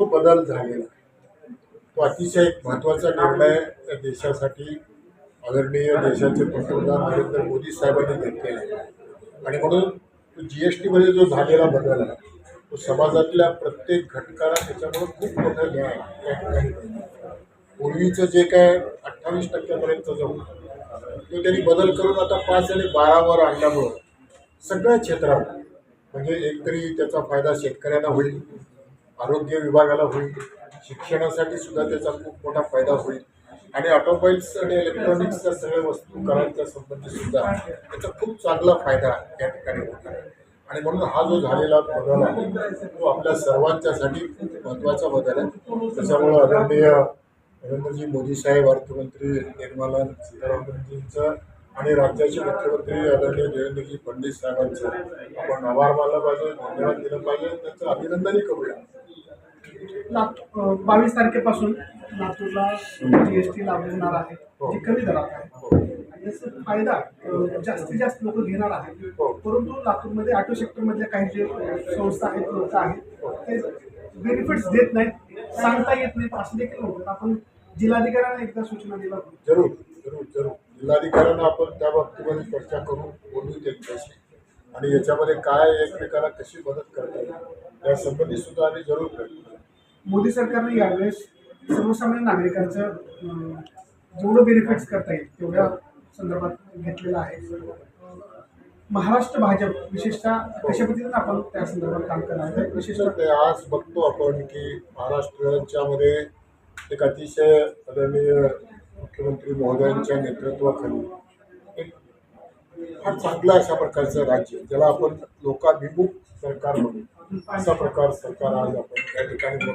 तो बदल झालेला तो अतिशय एक महत्त्वाचा निर्णय या देशासाठी आदरणीय देशाचे पंतप्रधान नरेंद्र मोदी साहेबांनी घेतलेला आहे. आणि म्हणून जी एस टीमध्ये जो झालेला बदल आहे तो समाजातल्या प्रत्येक घटकाला त्याच्यामुळे खूप मोठं न्याय या ठिकाणी पूर्वीचं जे काय अठ्ठावीस टक्क्यापर्यंत जाऊन तो त्यांनी बदल करून आता पाच आणि बारावर आणल्यामुळं सगळ्या क्षेत्रात म्हणजे एकतरी त्याचा फायदा शेतकऱ्यांना होईल. आरोग्य विभागाला होईल. शिक्षणासाठी सुद्धा त्याचा खूप मोठा फायदा होईल. आणि ऑटोमोबाईल्स आणि इलेक्ट्रॉनिक्सच्या सगळ्या वस्तू करांच्या संबंधी सुद्धा त्याचा खूप चांगला फायदा या ठिकाणी होणार आहे. आणि म्हणून हा जो झालेला बदल आहे तो आपल्या सर्वांच्यासाठी खूप महत्त्वाचा बदल आहे. त्याच्यामुळं आदरणीय नरेंद्रजी मोदी साहेब अर्थमंत्री निर्मला सीतारामनजींचं आणि राज्याचे मुख्यमंत्री आदरणीय देवेंद्रजी फडणवीस साहेबांचं आपण आभार मानला पाहिजे धन्यवाद दिलं पाहिजे. त्यांचं अभिनंदनही करूया. बावीस तारखेपासून लातूरला जीएसटी लागू होणार आहे. जी कमी दरात आहे. आणि याचा फायदा जास्तीत जास्त लोक घेणार आहेत. परंतु लातूरमध्ये ऑटो सेक्टरमधल्या काही जे संस्था आहेत लोक आहेत ते बेनिफिट्स देत नाहीत सांगता येत नाहीत. असं देखील होतं. आपण जिल्हाधिकाऱ्यांना एकदा सूचना दिला. जरूर जरूर जरूर. जिल्हाधिकाऱ्यांना आपण त्या बाबतीमध्ये चर्चा करून बोलू त्यांच्याशी आणि याच्यामध्ये काय एकमेकाला कशी मदत करता येईल या संबंधी सुद्धा आम्ही जरूर प्रयत्न. मोदी सरकारने यावेळेस सर्वसामान्य नागरिकांचं जेवढं बेनिफिट्स करता येईल तेवढ्या संदर्भात घेतलेलं आहे. महाराष्ट्र भाजप विशेषतः कशा पद्धतीने आपण त्या संदर्भात काम करणार आहे? विशेषतः आज बघतो आपण की महाराष्ट्राच्यामध्ये एक अतिशय आदरणीय मुख्यमंत्री महोदयांच्या नेतृत्वाखाली एक फार चांगलं अशा प्रकारचं राज्य ज्याला आपण लोकाभिमुख सरकार म्हणू. असा प्रकार सरकार आज आपण त्या ठिकाणी